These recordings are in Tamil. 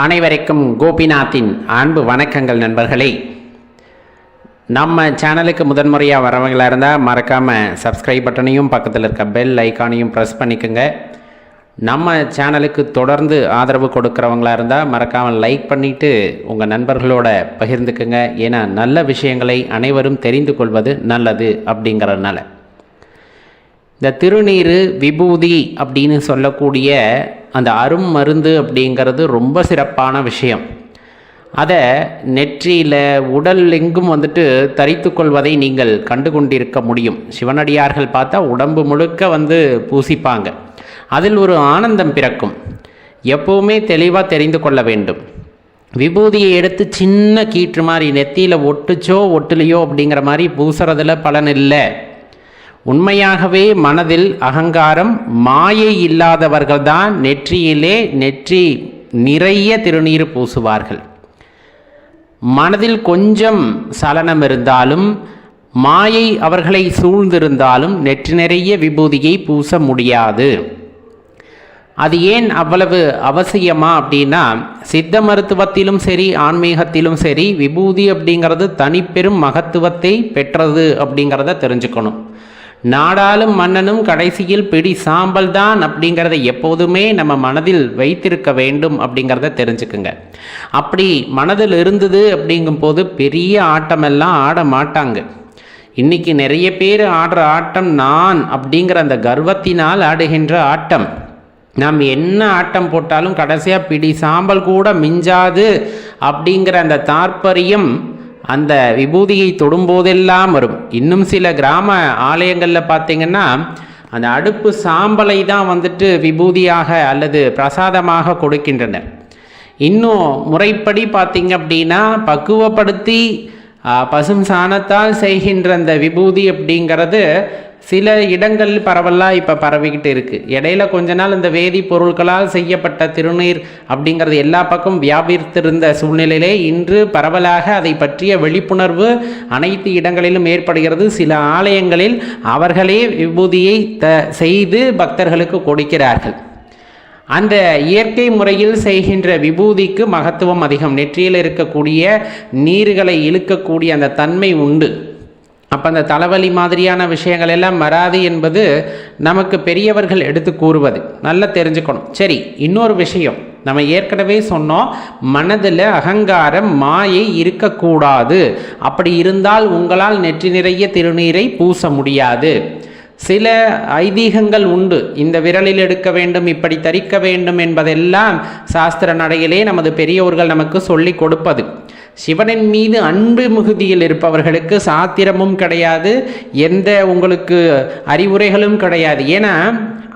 அனைவருக்கும் கோபிநாத்தின் அன்பு வணக்கங்கள் நண்பர்களே. நம்ம சேனலுக்கு முதன்முறையாக வரவங்களாக இருந்தால் மறக்காமல் சப்ஸ்கிரைப் பட்டனையும் பக்கத்தில் இருக்க பெல் ஐக்கானையும் ப்ரெஸ் பண்ணிக்கோங்க. நம்ம சேனலுக்கு தொடர்ந்து ஆதரவு கொடுக்குறவங்களாக இருந்தால் மறக்காமல் லைக் பண்ணிவிட்டு உங்கள் நண்பர்களோட பகிர்ந்துக்குங்க. ஏன்னா நல்ல விஷயங்களை அனைவரும் தெரிந்து கொள்வது நல்லது அப்படிங்கிறதுனால. இந்த திருநீர் விபூதி அப்படின்னு சொல்லக்கூடிய அந்த அரும் மருந்து அப்படிங்கிறது ரொம்ப சிறப்பான விஷயம். அதை நெற்றியில் உடல் எங்கும் வந்துட்டு தரித்து கொள்வதை நீங்கள் கண்டு கொண்டிருக்க முடியும். சிவனடியார்கள் பார்த்தா உடம்பு முழுக்க வந்து பூசிப்பாங்க. அதில் ஒரு ஆனந்தம் பிறக்கும். எப்போவுமே தெளிவாக தெரிந்து கொள்ள வேண்டும். விபூதியை எடுத்து சின்ன கீற்று மாதிரி நெத்தியில் ஒட்டுச்சோ ஒட்டுலையோ அப்படிங்கிற மாதிரி பூசுறதுல பலன் இல்லை. உண்மையாகவே மனதில் அகங்காரம் மாயை இல்லாதவர்கள்தான் நெற்றியிலே நெற்றி நிறைய திருநீர் பூசுவார்கள். மனதில் கொஞ்சம் சலனம் இருந்தாலும் மாயை அவர்களை சூழ்ந்திருந்தாலும் நெற்றி நிறைய விபூதியை பூச முடியாது. அது ஏன் அவ்வளவு அவசியமா அப்படின்னா சித்த மருத்துவத்திலும் சரி ஆன்மீகத்திலும் சரி விபூதி அப்படிங்கிறது தனிப்பெரும் மகத்துவத்தை பெற்றது அப்படிங்கிறத தெரிஞ்சுக்கணும். நாடாளும் மன்னனும் கடைசியில் பிடி சாம்பல் தான் அப்படிங்கிறத எப்போதுமே நம்ம மனதில் வைத்திருக்க வேண்டும் அப்படிங்கிறத தெரிஞ்சுக்குங்க. அப்படி மனதில் இருந்தது அப்படிங்கும்போது பெரிய ஆட்டமெல்லாம் ஆட மாட்டாங்க. இன்னைக்கு நிறைய பேர் ஆடுற ஆட்டம் நான் அப்படிங்கிற அந்த கர்வத்தினால் ஆடுகின்ற ஆட்டம். நாம் என்ன ஆட்டம் போட்டாலும் கடைசியாக பிடி சாம்பல் கூட மிஞ்சாது அப்படிங்கிற அந்த தாற்பரியம் அந்த விபூதியை தொடும்போதெல்லாம் வரும். இன்னும் சில கிராம ஆலயங்களில் பார்த்தீங்கன்னா அந்த அடுப்பு சாம்பலை தான் வந்துட்டு விபூதியாக அல்லது பிரசாதமாக கொடுக்கின்றனர் இன்னும் முறைப்படி பார்த்தீங்க அப்படின்னா பக்குவப்படுத்தி பசும் சாணத்தால் செய்கின்ற அந்த விபூதி அப்படிங்கிறது சில இடங்கள் பரவலாக இப்போ பரவிக்கிட்டு இருக்குது இடையில கொஞ்ச நாள் இந்த வேதிப்பொருட்களால் செய்யப்பட்ட திருநீர் அப்படிங்கிறது எல்லா பக்கம் வியாபித்திருந்த சூழ்நிலையிலே இன்று பரவலாக அதை பற்றிய விழிப்புணர்வு அனைத்து இடங்களிலும் ஏற்படுகிறது. சில ஆலயங்களில் அவர்களே விபூதியை த செய்து பக்தர்களுக்கு கொடுக்கிறார்கள். அந்த இயற்கை முறையில் செய்கின்ற விபூதிக்கு மகத்துவம் அதிகம். நெற்றியில் இருக்கக்கூடிய நீர்களை இழுக்கக்கூடிய அந்த தன்மை உண்டு. அப்போ அந்த தலைவலி மாதிரியான விஷயங்கள் எல்லாம் வராது என்பது நமக்கு பெரியவர்கள் எடுத்து கூறுவது. நல்லா தெரிஞ்சுக்கணும். சரி இன்னொரு விஷயம். நம்ம ஏற்கனவே சொன்னோம் மனதில் அகங்காரம் மாயை இருக்கக்கூடாது. அப்படி இருந்தால் உங்களால் நெற்றி நிறைய திருநீரை பூச முடியாது. சில ஐதீகங்கள் உண்டு. இந்த விரலில் எடுக்க வேண்டும் இப்படி தரிக்க வேண்டும் என்பதெல்லாம் சாஸ்திர நடையிலே நமது பெரியோர்கள் நமக்கு சொல்லிக் கொடுப்பது. சிவனின் மீது அன்பு மிகுதியில் இருப்பவர்களுக்கு சாத்திரமும் கிடையாது எந்த உங்களுக்கு அறிவுரைகளும் கிடையாது. ஏன்னா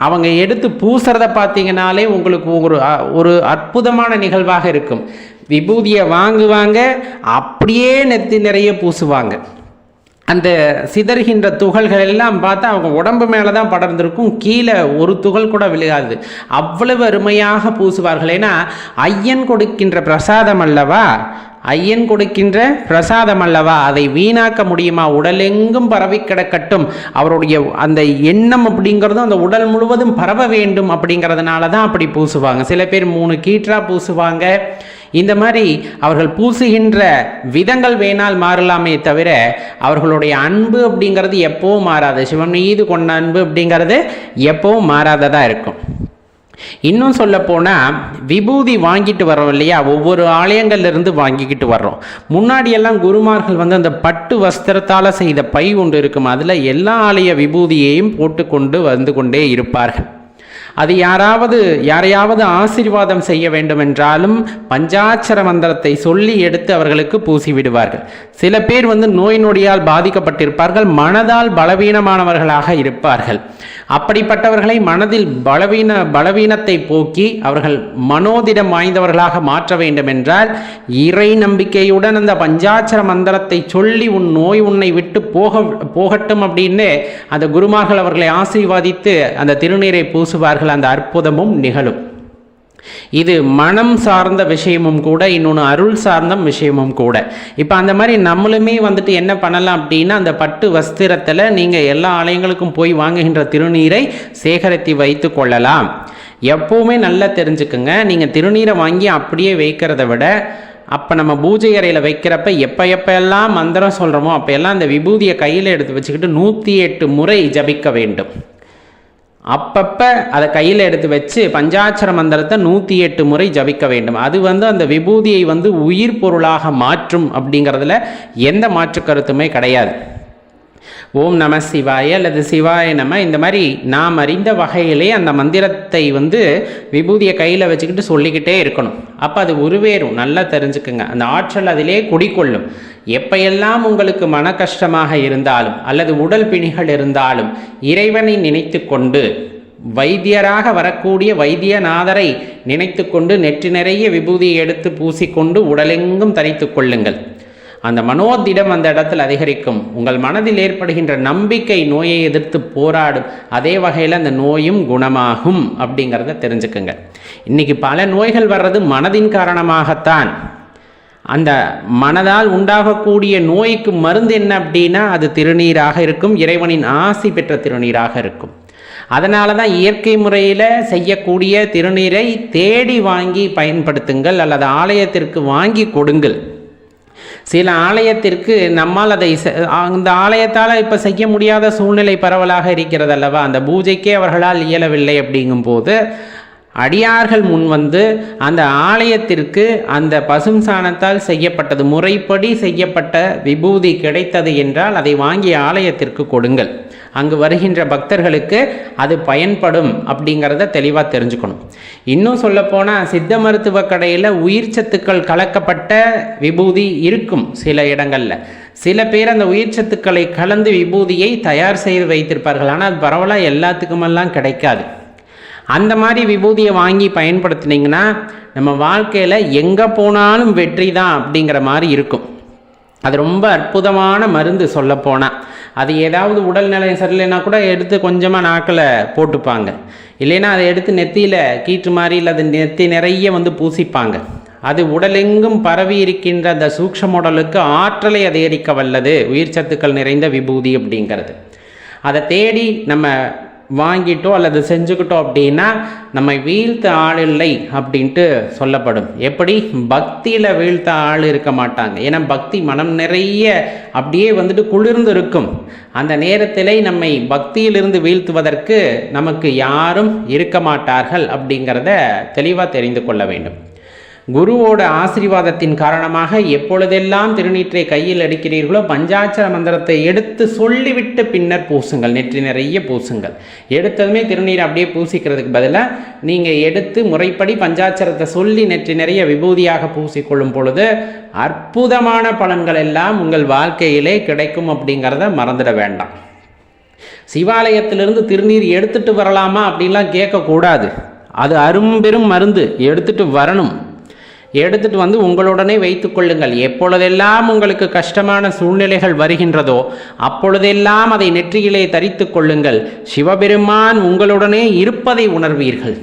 அவங்க எடுத்து பூசுறத பார்த்தீங்கனாலே உங்களுக்கு ஒரு ஒரு அற்புதமான நிகழ்வாக இருக்கும். விபூதியை வாங்குவாங்க அப்படியே நெத்தி நிறைய பூசுவாங்க. அந்த சிதறுகின்ற துகள்கள் எல்லாம் பார்த்தா அவங்க உடம்பு மேலே தான் படர்ந்திருக்கும். கீழே ஒரு துகள் கூட விழுகாது. அவ்வளவு அருமையாக பூசுவார்கள். ஏன்னா ஐயன் கொடுக்கின்ற பிரசாதம் அல்லவா? ஐயன் கொடுக்கின்ற பிரசாதம் அல்லவா? அதை வீணாக்க முடியுமா? உடலெங்கும் பரவி கிடக்கட்டும். அவருடைய அந்த எண்ணம் அப்படிங்கிறதும் அந்த உடல் முழுவதும் பரவ வேண்டும் அப்படிங்கிறதுனால தான் அப்படி பூசுவாங்க. சில பேர் மூணு கீற்றா பூசுவாங்க. இந்த மாதிரி அவர்கள் பூசுகின்ற விதங்கள் வேணால் மாறலாமே தவிர அவர்களுடைய அன்பு அப்படிங்கிறது எப்பவும் மாறாது. சிவன் மீது கொண்ட அன்பு அப்படிங்கிறது எப்பவும் மாறாததாக இருக்கும். இன்னும் சொல்ல போனால் விபூதி வாங்கிட்டு வரோம் இல்லையா? ஒவ்வொரு ஆலயங்கள்லேருந்து வாங்கிக்கிட்டு வர்றோம். முன்னாடியெல்லாம் குருமார்கள் வந்து அந்த பட்டு வஸ்திரத்தால் செய்த பை ஒன்று இருக்கும்? அதில் எல்லா ஆலய விபூதியையும் போட்டுக்கொண்டு வந்து கொண்டே இருப்பார்கள். அது யாராவது யாரையாவது ஆசீர்வாதம் செய்ய வேண்டும் என்றாலும் பஞ்சாட்சர மந்திரத்தை சொல்லி எடுத்து அவர்களுக்கு பூசி விடுவார்கள். சில பேர் வந்து நோய் நொடியால் பாதிக்கப்பட்டிருப்பார்கள் மனதால் பலவீனமானவர்களாக இருப்பார்கள். அப்படிப்பட்டவர்களை மனதில் பலவீன பலவீனத்தை போக்கி அவர்கள் மனோதிடம் வாய்ந்தவர்களாக மாற்ற வேண்டும் என்றால் இறை நம்பிக்கையுடன் அந்த பஞ்சாட்சர மந்திரத்தை சொல்லி உன் நோய் உன்னை விட்டு போக போகட்டும் அப்படின்னு அந்த குருமார்கள் அவர்களை ஆசீர்வாதித்து அந்த திருநீரை பூசுவார்கள். அந்த அற்புதமும் நிகழும். இது மனம் சார்ந்த விஷயமும் கூட இன்னொன்று அருள் சார்ந்த விஷயமும் கூட. இப்போ அந்த மாதிரி நம்மளுமே வந்துட்டு என்ன பண்ணலாம் அப்படின்னா அந்த பட்டு வஸ்திரத்தில் நீங்கள் எல்லா ஆலயங்களுக்கும் போய் வாங்குகின்ற திருநீரை சேகரித்து வைத்து கொள்ளலாம். எப்போவுமே நல்லா தெரிஞ்சுக்குங்க. நீங்கள் திருநீரை வாங்கி அப்படியே வைக்கிறத விட அப்போ நம்ம பூஜை அறையில் வைக்கிறப்ப எப்போ எப்போ எல்லாம் மந்திரம் சொல்கிறோமோ அப்போ எல்லாம் அந்த விபூதியை கையில் எடுத்து வச்சுக்கிட்டு நூற்றி எட்டு முறை ஜபிக்க வேண்டும். அப்பப்போ அதை கையில் எடுத்து வச்சு பஞ்சாட்சர மந்திரத்தை நூற்றி எட்டு முறை ஜபிக்க வேண்டும். அது வந்து அந்த விபூதியை வந்து உயிர் பொருளாக மாற்றும் அப்படிங்கிறதுல எந்த மாற்று கருத்துமே கிடையாது. ஓம் நம சிவாய அல்லது சிவாய நம. இந்த மாதிரி நாம் அறிந்த வகையிலே அந்த மந்திரத்தை வந்து விபூதியை கையில் வச்சுக்கிட்டு சொல்லிக்கிட்டே இருக்கணும். அப்போ அது உருவேறும். நல்லா தெரிஞ்சுக்குங்க. அந்த ஆற்றல் அதிலே குடிக்கொள்ளும். எப்பையெல்லாம் உங்களுக்கு மன கஷ்டமாக இருந்தாலும் அல்லது உடல் பிணிகள் இருந்தாலும் இறைவனை நினைத்து கொண்டு வைத்தியராக வரக்கூடிய வைத்தியநாதரை நினைத்து கொண்டு நெற்றி நிறைய விபூதியை எடுத்து பூசிக்கொண்டு உடலெங்கும் தரித்து கொள்ளுங்கள். அந்த மனோதிடம் அந்த இடத்தில் அதிகரிக்கும். உங்கள் மனதில் ஏற்படுகின்ற நம்பிக்கை நோயை எதிர்த்து போராடும். அதே வகையில் அந்த நோயும் குணமாகும் அப்படிங்கிறத தெரிஞ்சுக்குங்க. இன்னைக்கு பல நோய்கள் வர்றது மனதின் காரணமாகத்தான். அந்த மனதால் உண்டாகக்கூடிய நோய்க்கு மருந்து என்ன அப்படின்னா அது திருநீராக இருக்கும். இறைவனின் ஆசி பெற்ற திருநீராக இருக்கும். அதனால தான் இயற்கை முறையில் செய்யக்கூடிய திருநீரை தேடி வாங்கி பயன்படுத்துங்கள். அல்லது ஆலயத்திற்கு வாங்கி கொடுங்கள். சில ஆலயத்திற்கு நம்மால் அதை அந்த ஆலயத்தால் இப்போ செய்ய முடியாத சூழ்நிலை பரவலாக இருக்கிறது அல்லவா அந்த பூஜைக்கே அவர்களால் இயலவில்லை அப்படிங்கும்போது அடியார்கள் முன் வந்து அந்த ஆலயத்திற்கு அந்த பசும் சாணத்தால் செய்யப்பட்டது முறைப்படி செய்யப்பட்ட விபூதி கிடைத்தது என்றால் அதை வாங்கி ஆலயத்திற்கு கொடுங்கள். அங்கு வருகின்ற பக்தர்களுக்கு அது பயன்படும் அப்படிங்கிறத தெளிவாக தெரிஞ்சுக்கணும். இன்னும் சொல்லப்போனால் சித்த மருத்துவ கடையில் உயிர் சத்துக்கள் கலக்கப்பட்ட விபூதி இருக்கும் சில இடங்களில். சில பேர் அந்த உயிர் சத்துக்களை கலந்து விபூதியை தயார் செய்து வைத்திருப்பார்கள். ஆனால் அது பரவலாக எல்லாத்துக்குமெல்லாம் கிடைக்காது. அந்த மாதிரி விபூதியை வாங்கி பயன்படுத்தினீங்கன்னா நம்ம வாழ்க்கையில் எங்கே போனாலும் வெற்றி தான் அப்படிங்கிற மாதிரி இருக்கும். அது ரொம்ப அற்புதமான மருந்து சொல்லப்போனால் அது ஏதாவது உடல்நிலை சரியில்லைன்னா கூட எடுத்து கொஞ்சமாக நாக்கில் போட்டுப்பாங்க. இல்லைன்னா அதை எடுத்து நெத்தியில் கீற்று மாதிரி இல்லை அது நெத்தி நிறைய வந்து பூசிப்பாங்க. அது உடலெங்கும் பரவி இருக்கின்ற அந்த சூக்ஷம் உடலுக்கு ஆற்றலை அதிகரிக்க வல்லது. உயிர் சத்துக்கள் நிறைந்த விபூதி அப்படிங்கிறது. அதை தேடி நம்ம வாங்கிட்டோம் அல்லது செஞ்சுக்கிட்டோம் அப்படின்னா நம்ம வீழ்த்த ஆள் இல்லை அப்படின்ட்டு சொல்லப்படும். எப்படி? பக்தியில் வீழ்த்த ஆள் இருக்க மாட்டாங்க. ஏன்னா பக்தி மனம் நிறைய அப்படியே வந்துட்டு குளிர்ந்து இருக்கும் அந்த நேரத்தில் நம்மை பக்தியிலிருந்து வீழ்த்துவதற்கு நமக்கு யாரும் இருக்க மாட்டார்கள் அப்படிங்கிறத தெளிவாக தெரிந்து கொள்ள வேண்டும். குருவோட ஆசீர்வாதத்தின் காரணமாக எப்பொழுதெல்லாம் திருநீற்றை கையில் எடுக்கிறீர்களோ பஞ்சாட்சர மந்திரத்தை எடுத்து சொல்லிவிட்டு பின்னர் பூசுங்கள். நெற்றி நிறைய பூசுங்கள். எடுத்ததுமே திருநீரை அப்படியே பூசிக்கிறதுக்கு பதிலாக நீங்கள் எடுத்து முறைப்படி பஞ்சாட்சரத்தை சொல்லி நெற்றி நிறைய விபூதியாக பூசிக்கொள்ளும் பொழுது அற்புதமான பலன்கள் எல்லாம் உங்கள் வாழ்க்கையிலே கிடைக்கும் அப்படிங்கிறத மறந்துட வேண்டாம். சிவாலயத்திலிருந்து திருநீர் எடுத்துட்டு வரலாமா அப்படின்லாம் கேட்கக்கூடாது. அது அரும்பெரும் மருந்து. எடுத்துட்டு வரணும். எடுத்துட்டு வந்து உங்களுடனே வைத்து கொள்ளுங்கள். எப்பொழுதெல்லாம் உங்களுக்கு கஷ்டமான சூழ்நிலைகள் வருகின்றதோ அப்பொழுதெல்லாம் அதை நெற்றியிலே தரித்து கொள்ளுங்கள். சிவபெருமான் உங்களுடனே இருப்பதை உணர்வீர்கள்.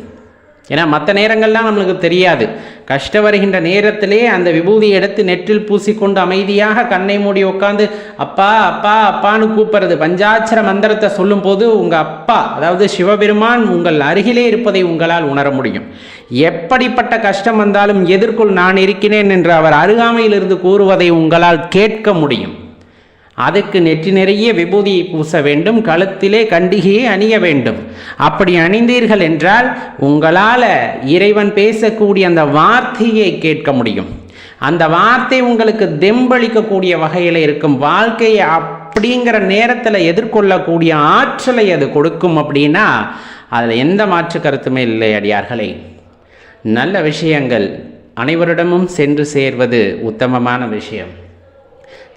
ஏன்னா மற்ற நேரங்கள்லாம் நம்மளுக்கு தெரியாது. கஷ்டம் வருகின்ற நேரத்திலே அந்த விபூதியை எடுத்து நெற்றில் பூசிக்கொண்டு அமைதியாக கண்ணை மூடி உட்காந்து அப்பா அப்பா அப்பான்னு கூப்பிடுறது. பஞ்சாட்சர மந்திரத்தை சொல்லும்போது உங்கள் அப்பா அதாவது சிவபெருமான் உங்கள் அருகிலே இருப்பதை உங்களால் உணர முடியும். எப்படிப்பட்ட கஷ்டம் வந்தாலும் எதிர்கொள் நான் இருக்கிறேன் என்று அவர் அருகாமையிலிருந்து கூறுவதை உங்களால் கேட்க முடியும். அதுக்கு நெற்றி நிறைய விபூதியை பூச வேண்டும் கழுத்திலே கண்டிகையை அணிய வேண்டும். அப்படி அணிந்தீர்கள் என்றால் உங்களால் இறைவன் பேசக்கூடிய அந்த வார்த்தையை கேட்க முடியும். அந்த வார்த்தை உங்களுக்கு தெம்பளிக்கக்கூடிய வகையில் இருக்கும். வாழ்க்கையை அப்படிங்கிற நேரத்தில் எதிர்கொள்ளக்கூடிய ஆற்றலை அது கொடுக்கும் அப்படின்னா அதில் எந்த மாற்று கருத்துமே இல்லை அடியார்களே. நல்ல விஷயங்கள் அனைவரிடமும் சென்று சேர்வது உத்தமமான விஷயம்.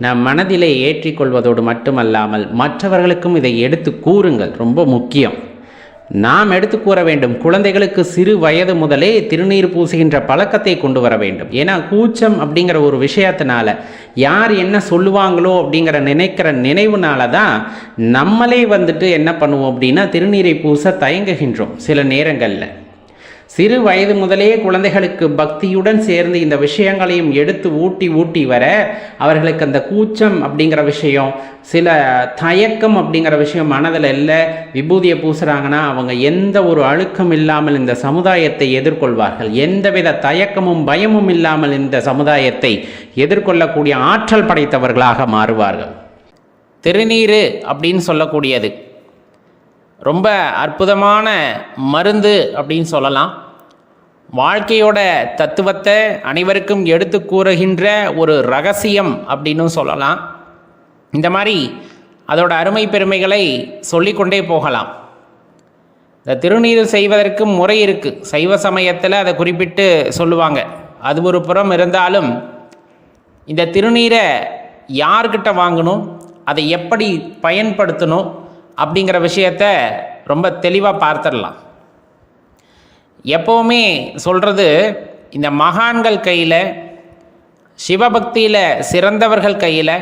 நம் மனதிலே ஏற்றிக்கொள்வதோடு மட்டுமல்லாமல் மற்றவர்களுக்கும் இதை எடுத்து கூறுங்கள். ரொம்ப முக்கியம். நாம் எடுத்து கூற வேண்டும். குழந்தைகளுக்கு சிறு வயது முதலே திருநீர் பூசுகின்ற பழக்கத்தை கொண்டு வர வேண்டும். ஏன்னா கூச்சம் அப்படிங்கிற ஒரு விஷயத்தினால யார் என்ன சொல்லுவாங்களோ அப்படிங்கிற நினைக்கிற நினைவுனால தான் நம்மளே வந்துட்டு என்ன பண்ணுவோம் அப்படின்னா திருநீரை பூச தயங்குகின்றோம் சில நேரங்களில். சிறு வயது முதலே குழந்தைகளுக்கு பக்தியுடன் சேர்ந்து இந்த விஷயங்களையும் எடுத்து ஊட்டி ஊட்டி வர அவர்களுக்கு அந்த கூச்சம் அப்படிங்கிற விஷயம் சில தயக்கம் அப்படிங்கிற விஷயம் மனதில் இல்லை விபூதியை பூசுகிறாங்கன்னா அவங்க எந்த ஒரு அழுக்கம் இல்லாமல் இந்த சமுதாயத்தை எதிர்கொள்வார்கள். எந்தவித தயக்கமும் பயமும் இல்லாமல் இந்த சமுதாயத்தை எதிர்கொள்ளக்கூடிய ஆற்றல் படைத்தவர்களாக மாறுவார்கள். திருநீர் அப்படின்னு சொல்லக்கூடியது. ரொம்ப அற்புதமான மருந்து அப்படின்னு சொல்லலாம். வாழ்க்கையோட தத்துவத்தை அனைவருக்கும் எடுத்து கூறுகின்ற ஒரு ரகசியம் அப்படின்னு சொல்லலாம். இந்த மாதிரி அதோட அருமை பெருமைகளை சொல்லிக்கொண்டே போகலாம். இந்த திருநீர் செய்வதற்கு முறை இருக்குது சைவ சமயத்தில் அதை குறிப்பிட்டு சொல்லுவாங்க. அது ஒரு புறம் இருந்தாலும் இந்த திருநீரை யார்கிட்ட வாங்கணும்? அதை எப்படி பயன்படுத்தணும்? அப்படிங்கிற விஷயத்த ரொம்ப தெளிவாக பார்த்துடலாம். எப்போவுமே சொல்கிறது இந்த மகான்கள் கையில் சிவபக்தியில் சிறந்தவர்கள் கையில்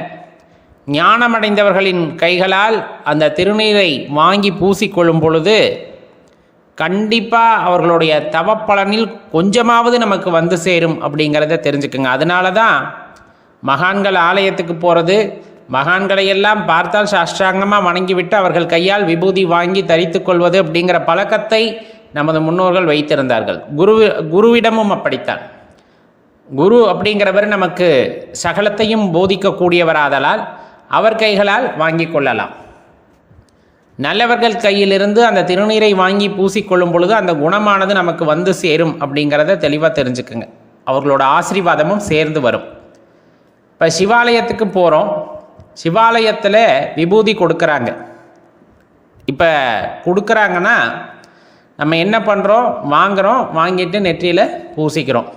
ஞானமடைந்தவர்களின் கைகளால் அந்த திருநீரை வாங்கி பூசிக்கொள்ளும் பொழுது கண்டிப்பாக அவர்களுடைய தவப்பலனில் கொஞ்சமாவது நமக்கு வந்து சேரும் அப்படிங்கிறத தெரிஞ்சுக்குங்க. அதனால தான் மகான்கள் ஆலயத்துக்கு போகிறது மகான்களை எல்லாம் பார்த்தால் சாஷ்டாங்கமாக வணங்கிவிட்டு அவர்கள் கையால் விபூதி வாங்கி தரித்து கொள்வது அப்படிங்கிற பழக்கத்தை நமது முன்னோர்கள் வைத்திருந்தார்கள். குரு குருவிடமும் அப்படித்தான். குரு அப்படிங்கிறவர் நமக்கு சகலத்தையும் போதிக்கக்கூடியவராதலால் அவர் கைகளால் வாங்கி கொள்ளலாம். நல்லவர்கள் கையிலிருந்து அந்த திருநீரை வாங்கி பூசிக்கொள்ளும் பொழுது அந்த குணமானது நமக்கு வந்து சேரும் அப்படிங்கிறத தெளிவாக தெரிஞ்சுக்குங்க. அவர்களோட ஆசீர்வாதமும் சேர்ந்து வரும். இப்போ சிவாலயத்துக்கு போகிறோம் சிவாலயத்தில் விபூதி கொடுக்குறாங்க. இப்போ கொடுக்குறாங்கன்னா நம்ம என்ன பண்ணுறோம் வாங்குகிறோம் வாங்கிட்டு நெற்றியில் பூசிக்கிறோம்.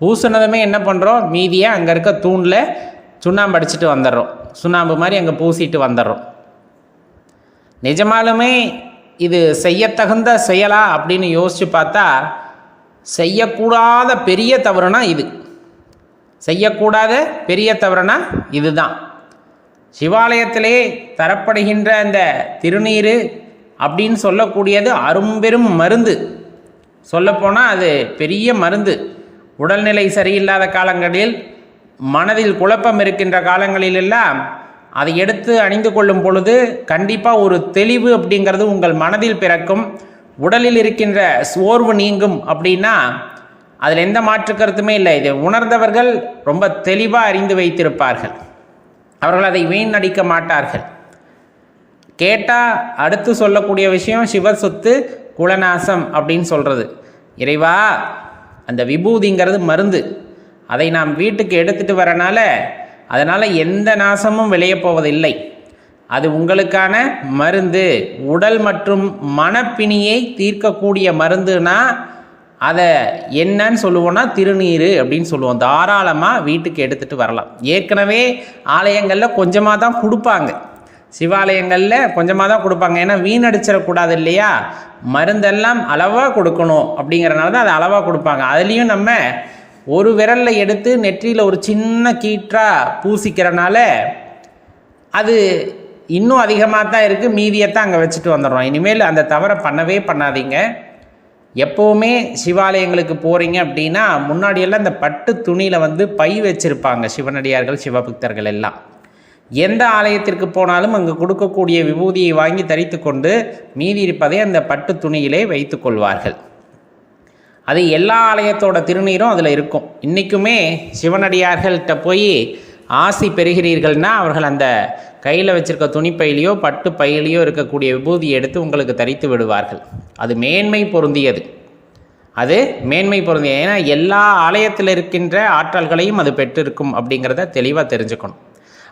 பூசினதுமே என்ன பண்ணுறோம் மீதியை அங்கே இருக்க தூணில் சுண்ணாம்பு அடிச்சுட்டு வந்துடுறோம். சுண்ணாம்பு மாதிரி அங்கே பூசிட்டு வந்துடுறோம். நிஜமாலுமே இது செய்யத்தகுந்த செயலா அப்படின்னு யோசித்து பார்த்தா செய்யக்கூடாத பெரிய தவறுனா இது. செய்யக்கூடாத பெரிய தவறுனா இதுதான். சிவாலயத்திலே தரப்படுகின்ற அந்த திருநீர் அப்படின்னு சொல்லக்கூடியது அரும்பெரும் மருந்து. சொல்லப்போனால் அது பெரிய மருந்து. உடல்நிலை சரியில்லாத காலங்களில் மனதில் குழப்பம் இருக்கின்ற காலங்களிலெல்லாம் அதை எடுத்து அணிந்து கொள்ளும் பொழுது கண்டிப்பாக ஒரு தெளிவு அப்படிங்கிறது உங்கள் மனதில் பிறக்கும். உடலில் இருக்கின்ற சோர்வு நீங்கும் அப்படின்னா அதில் எந்த மாற்று கருத்துமே இல்லை. இதை உணர்ந்தவர்கள் ரொம்ப தெளிவாக அறிந்து வைத்திருப்பார்கள். அவர்கள் அதை வீணடிக்க மாட்டார்கள். கேட்டால் அடுத்து சொல்லக்கூடிய விஷயம் சிவ சொத்து குலநாசம் அப்படின்னு சொல்கிறது இறைவா அந்த விபூதிங்கிறது மருந்து. அதை நாம் வீட்டுக்கு எடுத்துகிட்டு வரனால அதனால் எந்த நாசமும் விளையப்போவதில்லை அது உங்களுக்கான மருந்து. உடல் மற்றும் மனப்பிணியை தீர்க்கக்கூடிய மருந்துனா அதை என்னன்னு சொல்லுவோன்னா திருநீர் அப்படின்னு சொல்லுவோம். தாராளமாக வீட்டுக்கு எடுத்துகிட்டு வரலாம். ஏற்கனவே ஆலயங்களில் கொஞ்சமாக தான் கொடுப்பாங்க. சிவாலயங்களில் கொஞ்சமாக தான் கொடுப்பாங்க. ஏன்னா வீணடிச்சிடக்கூடாது இல்லையா மருந்தெல்லாம் அளவாக கொடுக்கணும் அப்படிங்கிறனால தான் அதை அளவாக கொடுப்பாங்க. அதுலேயும் நம்ம ஒரு விரலில் எடுத்து நெற்றியில் ஒரு சின்ன கீற்றாக பூசிக்கிறனால அது இன்னும் அதிகமாக தான் இருக்குது மீதியத்தான் அங்கே வச்சுட்டு வந்துடுறோம். இனிமேல் அந்த தவறை பண்ணவே பண்ணாதீங்க. எப்போவுமே சிவாலயங்களுக்கு போகிறீங்க அப்படின்னா முன்னாடியெல்லாம் இந்த பட்டு துணியில் வந்து பை வச்சுருப்பாங்க. சிவனடியார்கள் சிவபக்தர்கள் எல்லாம். எந்த ஆலயத்திற்கு போனாலும் அங்கு கொடுக்கக்கூடிய விபூதியை வாங்கி தரித்து கொண்டு மீதி இருப்பதை அந்த பட்டு துணியிலே வைத்து கொள்வார்கள். அது எல்லா ஆலயத்தோட திருநீரும் அதில் இருக்கும். இன்றைக்குமே சிவனடியார்கள்ட்ட போய் ஆசி பெறுகிறீர்கள்னா அவர்கள் அந்த கையில் வச்சுருக்க துணிப்பையிலையோ பட்டு பையிலையோ இருக்கக்கூடிய விபூதியை எடுத்து உங்களுக்கு தரித்து விடுவார்கள். அது மேன்மை பொருந்தியது. அது மேன்மை பொருந்தியது. ஏன்னா எல்லா ஆலயத்தில் இருக்கின்ற ஆற்றல்களையும் அது பெற்றிருக்கும் அப்படிங்கிறத தெளிவாக தெரிஞ்சுக்கணும்.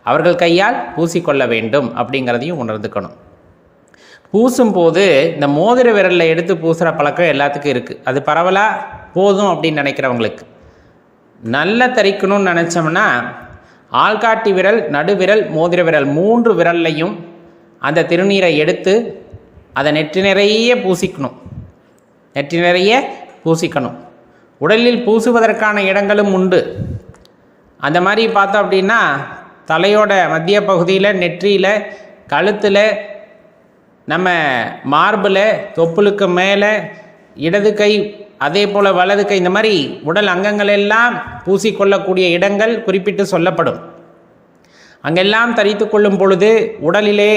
அவர்கள் கையால் பூசிக்கொள்ள வேண்டும் அப்படிங்கிறதையும் உணர்ந்துக்கணும். பூசும்போது இந்த மோதிர விரலில் எடுத்து பூசுகிற பழக்கம் எல்லாத்துக்கும் இருக்குது அது பரவலாக போதும் அப்படின்னு நினைக்கிறவங்களுக்கு. நல்ல தரிக்கணும்னு நினச்சோம்னா ஆள்காட்டி விரல் நடுவிரல் மோதிர விரல் மூன்று விரல்லையும் அந்த திருநீரை எடுத்து அதை நெற்றி நிறைய பூசிக்கணும். நெற்றி நிறைய பூசிக்கணும். உடலில் பூசுவதற்கான இடங்களும் உண்டு. அந்த மாதிரி பார்த்தோம் அப்படின்னா தலையோட மத்திய பகுதியில் நெற்றியில் கழுத்தில் நம்ம மார்பில் தொப்புளுக்கு மேலே இடது கை அதே போல் வலது கை இந்த மாதிரி உடல் அங்கங்கள் எல்லாம் பூசிக்கொள்ளக்கூடிய இடங்கள் குறிப்பிட்டு சொல்லப்படும். அங்கெல்லாம் தரித்து கொள்ளும் பொழுது உடலிலே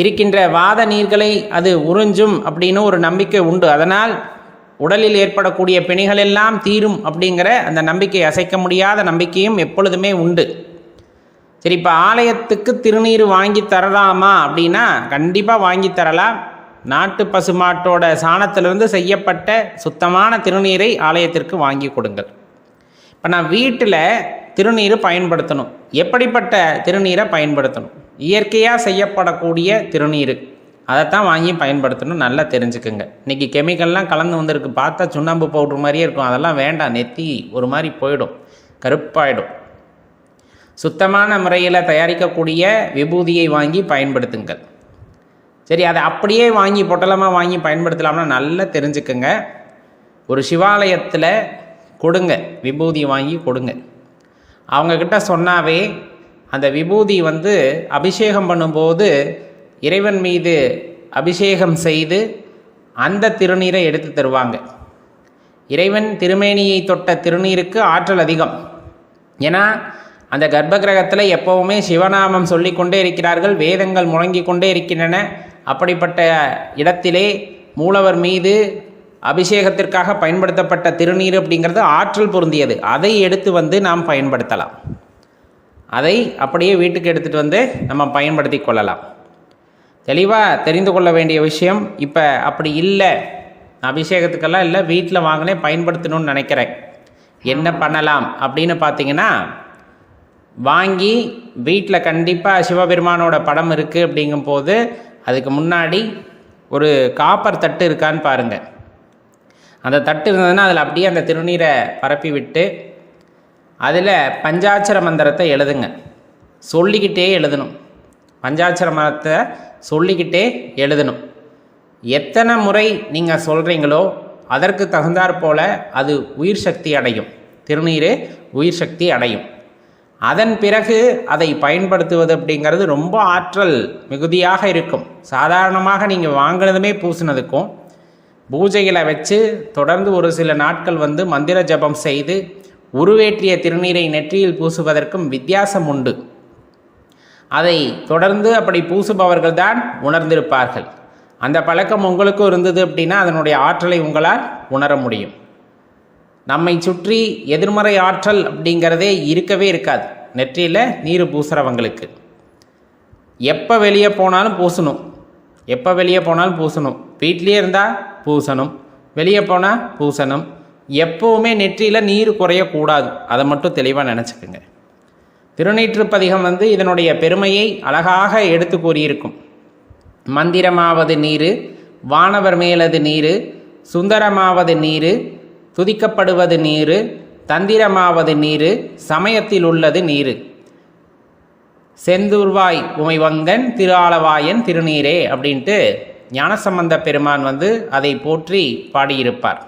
இருக்கின்ற வாத நீர்களை அது உறிஞ்சும் அப்படின்னு ஒரு நம்பிக்கை உண்டு. அதனால் உடலில் ஏற்படக்கூடிய பிணிகள் எல்லாம் தீரும் அப்படிங்கிற அந்த நம்பிக்கை அசைக்க முடியாத நம்பிக்கையும் எப்பொழுதுமே உண்டு. சரி இப்போ ஆலயத்துக்கு திருநீர் வாங்கி தரலாமா அப்படின்னா கண்டிப்பாக வாங்கி தரலாம். நாட்டு பசுமாட்டோட சாணத்திலிருந்து செய்யப்பட்ட சுத்தமான திருநீரை ஆலயத்திற்கு வாங்கி கொடுங்கள். இப்போ நான் வீட்டில் திருநீர் பயன்படுத்தணும். எப்படிப்பட்ட திருநீரை பயன்படுத்தணும்? இயற்கையாக செய்யப்படக்கூடிய திருநீர். அதைத்தான் வாங்கி பயன்படுத்தணும். நல்லா தெரிஞ்சுக்குங்க. இன்றைக்கி கெமிக்கல்லாம் கலந்து வந்திருக்கு. பார்த்தா சுண்ணாம்பு பவுட்ரு மாதிரியே இருக்கும். அதெல்லாம் வேண்டாம். நெத்தி ஒரு மாதிரி போயிடும். கருப்பாயிடும். சுத்தமான முறையில் தயாரிக்கக்கூடிய விபூதியை வாங்கி பயன்படுத்துங்கள். சரி அதை அப்படியே வாங்கி பொட்டலமாக வாங்கி பயன்படுத்தலாம்னா நல்லா தெரிஞ்சுக்குங்க. ஒரு சிவாலயத்தில் கொடுங்க விபூதி வாங்கி கொடுங்க. அவங்கக்கிட்ட சொன்னாவே அந்த விபூதி வந்து அபிஷேகம் பண்ணும்போது இறைவன் மீது அபிஷேகம் செய்து அந்த திருநீரை எடுத்து தருவாங்க. இறைவன் திருமேனியை தொட்ட திருநீருக்கு ஆற்றல் அதிகம். ஏன்னா அந்த கர்ப்ப கிரகத்தில் எப்போவுமே சிவநாமம் சொல்லிக்கொண்டே இருக்கிறார்கள் வேதங்கள் முழங்கி கொண்டே இருக்கின்றன. அப்படிப்பட்ட இடத்திலே மூலவர் மீது அபிஷேகத்திற்காக பயன்படுத்தப்பட்ட திருநீர் அப்படிங்கிறது ஆற்றல் பொருந்தியது. அதை எடுத்து வந்து நாம் பயன்படுத்தலாம். அதை அப்படியே வீட்டுக்கு எடுத்துகிட்டு வந்து நம்ம பயன்படுத்தி கொள்ளலாம். தெளிவாக தெரிந்து கொள்ள வேண்டிய விஷயம் இப்போ அப்படி இல்லை. அபிஷேகத்துக்கெல்லாம் இல்லை வீட்டில் வாங்கினே பயன்படுத்தணும்னு நினைக்கிறேன். என்ன பண்ணலாம் அப்படின்னு பார்த்தீங்கன்னா வாங்கி வீட்டில் கண்டிப்பாக சிவபெருமானோட படம் இருக்குது அப்படிங்கும்போது அதுக்கு முன்னாடி ஒரு காப்பர் தட்டு இருக்கான்னு பாருங்கள் அந்த தட்டு இருந்ததுன்னா அதில் அப்படியே அந்த திருநீரை பரப்பி விட்டு அதில் பஞ்சாட்சர மந்திரத்தை எழுதுங்க. சொல்லிக்கிட்டே எழுதணும். பஞ்சாட்சர மந்திரத்தை சொல்லிக்கிட்டே எழுதணும். எத்தனை முறை நீங்கள் சொல்கிறீங்களோ அதற்கு தகுந்தாற் போல் அது உயிர் சக்தி அடையும். திருநீர் உயிர் சக்தி அடையும். அதன் பிறகு அதை பயன்படுத்துவது அப்படிங்கிறது ரொம்ப ஆற்றல் மிகுதியாக இருக்கும். சாதாரணமாக நீங்கள் வாங்கினதுமே பூசினதுக்கும் பூஜைகளை வச்சு தொடர்ந்து ஒரு சில நாட்கள் வந்து மந்திர ஜபம் செய்து உருவேற்றிய திருநீரை நெற்றியில் பூசுவதற்கும் வித்தியாசம் உண்டு. அதை தொடர்ந்து அப்படி பூசுபவர்கள் தான் உணர்ந்திருப்பார்கள். அந்த பழக்கம் உங்களுக்கும் இருந்தது அப்படின்னா அதனுடைய ஆற்றலை உங்களால் உணர முடியும். நம்மை சுற்றி எதிர்மறை ஆற்றல் அப்படிங்கிறதே இருக்கவே இருக்காது. நெற்றியில் நீர் பூசுகிறவங்களுக்கு எப்போ வெளியே போனாலும் பூசணும். எப்போ வெளியே போனாலும் பூசணும். வீட்லேயே இருந்தால் பூசணும். வெளியே போனால் பூசணும். எப்போவுமே நெற்றியில் நீர் குறையக்கூடாது. அதை மட்டும் தெளிவாக நினச்சிக்கோங்க. திருநீற்றுப்பதிகம் வந்து இதனுடைய பெருமையை அழகாக எடுத்து கூறியிருக்கும். மந்திரமாவது நீர் வானவர் மேலது நீர் சுந்தரமாவது நீர் துதிக்கப்படுவது நீரு தந்திரமாவது நீரு சமயத்தில் உள்ளது நீர். செந்தூர்வாய் உமைவங்கன் திருஆலவாயன் திருநீரே அப்படின்ட்டு ஞானசம்பந்த பெருமான் வந்து அதை போற்றி பாடியிருப்பார்.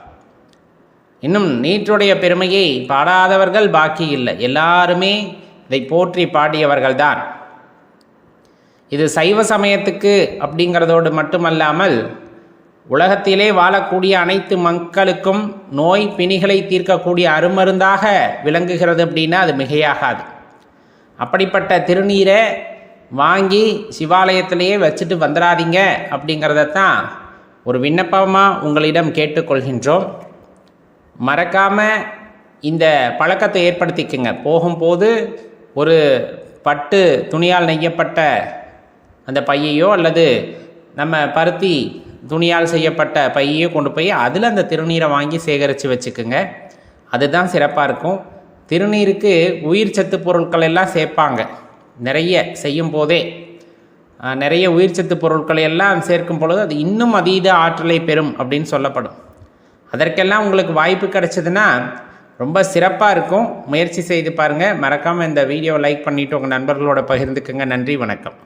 இன்னும் நீற்றுடைய பெருமையை பாடாதவர்கள் பாக்கி இல்லை. எல்லாருமே இதை போற்றி பாடியவர்கள்தான். இது சைவ சமயத்துக்கு அப்படிங்கிறதோடு மட்டுமல்லாமல் உலகத்திலே வாழக்கூடிய அனைத்து மக்களுக்கும் நோய் பிணிகளை தீர்க்கக்கூடிய அருமருந்தாக விளங்குகிறது அப்படின்னா அது மிகையாகாது. அப்படிப்பட்ட திருநீரை வாங்கி சிவாலயத்திலேயே வச்சுட்டு வந்துடாதீங்க அப்படிங்கிறத தான் ஒரு விண்ணப்பமாக உங்களிடம் கேட்டுக்கொள்கின்றோம். மறக்காமல் இந்த பழக்கத்தை ஏற்படுத்திக்கங்க. போகும்போது ஒரு பட்டு துணியால் நெய்யப்பட்ட அந்த பையையோ அல்லது நம்ம பருத்தி துணியால் செய்யப்பட்ட பையையோ கொண்டு போய் அதில் அந்த திருநீரை வாங்கி சேகரித்து வச்சுக்குங்க. அதுதான் சிறப்பாக இருக்கும். திருநீருக்கு உயிர் சத்து பொருட்கள் எல்லாம் சேர்ப்பாங்க. நிறைய செய்யும் போதே. நிறைய உயிர் சத்து பொருட்களை எல்லாம் சேர்க்கும் பொழுது அது இன்னும் அதீத ஆற்றலை பெறும் அப்படின்னு சொல்லப்படும். அதற்கெல்லாம் உங்களுக்கு வாய்ப்பு கிடைச்சதுன்னா ரொம்ப சிறப்பாக இருக்கும். முயற்சி செய்து பாருங்கள் மறக்காமல் இந்த வீடியோவை லைக் பண்ணிவிட்டு உங்கள் நண்பர்களோட பகிர்ந்துக்குங்க. நன்றி வணக்கம்.